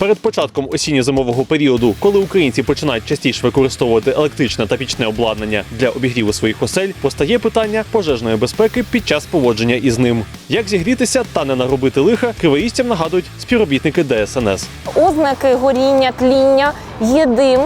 Перед початком осінньо-зимового періоду, коли українці починають частіше використовувати електричне та пічне обладнання для обігріву своїх осель, постає питання пожежної безпеки під час поводження із ним. Як зігрітися та не наробити лиха, кривоїстям нагадують співробітники ДСНС. ознаки горіння, тління, є дим.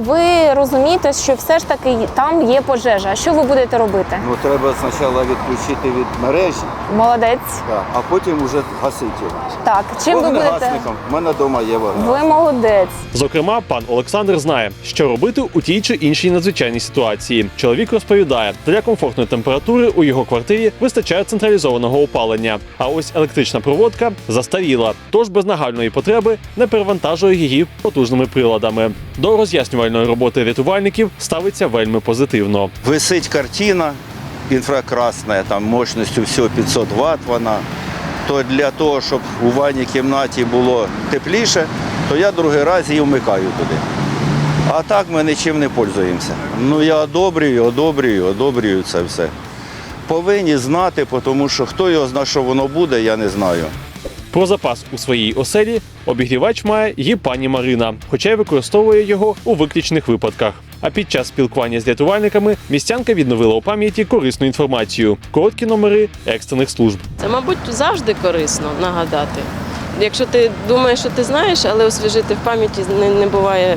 Ви розумієте, що все ж таки там є пожежа. Що ви будете робити? Ну, треба спочатку відключити від мережі, Молодець. так, а потім вже гасити його. Так, чим ви будете? Вогнегасником. У мене вдома є вогнегасник. Ви молодець. Зокрема, пан Олександр знає, що робити у тій чи іншій надзвичайній ситуації. Чоловік розповідає, для комфортної температури у його квартирі вистачає централізованого опалення. А ось електрична проводка застаріла, тож без нагальної потреби не перевантажує її потужними приладами. До роз'яснювальної роботи рятувальників ставиться вельми позитивно. Висить картина інфракрасна, там мощністю всього 500 Вт вона. То для того, щоб у ванній кімнаті було тепліше, то я другий раз її вмикаю туди. А так ми нічим не пользуємося. Ну я одобрюю, одобрюю, одобрюю це все. Повинні знати, тому що хто його знає, що воно буде, я не знаю. Про запас у своїй оселі обігрівач має і пані Марина, хоча й використовує його у виключних випадках. А під час спілкування з рятувальниками містянка відновила у пам'яті корисну інформацію, короткі номери екстрених служб. Це, мабуть, завжди корисно нагадати. Якщо ти думаєш, що ти знаєш, але освіжити в пам'яті не, не буває.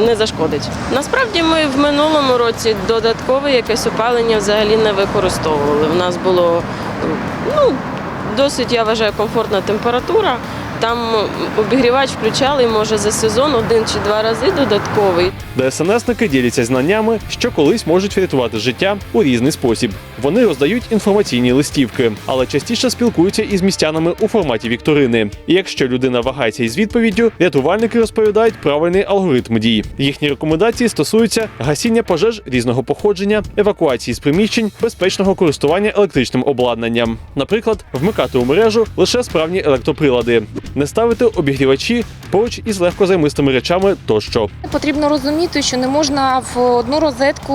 е, Не зашкодить. Насправді ми в минулому році додаткове якесь опалення взагалі не використовували. У нас було ну, досить, я вважаю, комфортна температура. Там обігрівач включали, може, за сезон один чи два рази додатковий. ДСНСники діляться знаннями, що колись можуть врятувати життя у різний спосіб. Вони роздають інформаційні листівки, але частіше спілкуються із містянами у форматі вікторини. І якщо людина вагається із відповіддю, рятувальники розповідають правильний алгоритм дій. Їхні рекомендації стосуються гасіння пожеж різного походження, евакуації з приміщень, безпечного користування електричним обладнанням. Наприклад, вмикати у мережу лише справні електроприлади, не ставити обігрівачі поруч із легкозаймистими речами тощо. Потрібно розуміти, що не можна в одну розетку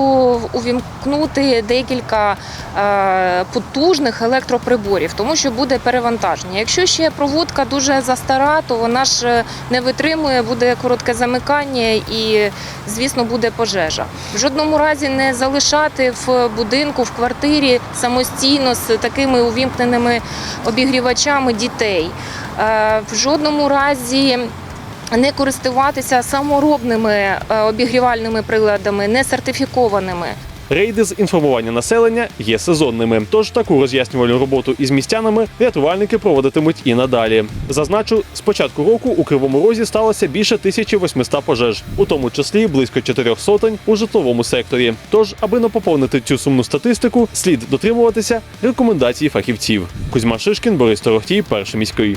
увімкнути декілька е, потужних електроприборів, тому що буде перевантаження. Якщо ще проводка дуже застара, то вона ж е, не витримує, буде коротке замикання і, звісно, буде пожежа. В жодному разі не залишати в будинку, в квартирі самостійно з такими увімкненими обігрівачами дітей. Е, В жодному разі не користуватися саморобними е, обігрівальними приладами, не сертифікованими. Рейди з інформування населення є сезонними, тож таку роз'яснювальну роботу із містянами рятувальники проводитимуть і надалі. Зазначу, з початку року у Кривому Розі сталося більше 1800 пожеж, у тому числі близько чотирьох сотень у житловому секторі. Тож, аби не поповнити цю сумну статистику, слід дотримуватися рекомендацій фахівців. Кузьма Шишкін, Борис Торохтій, перший міський.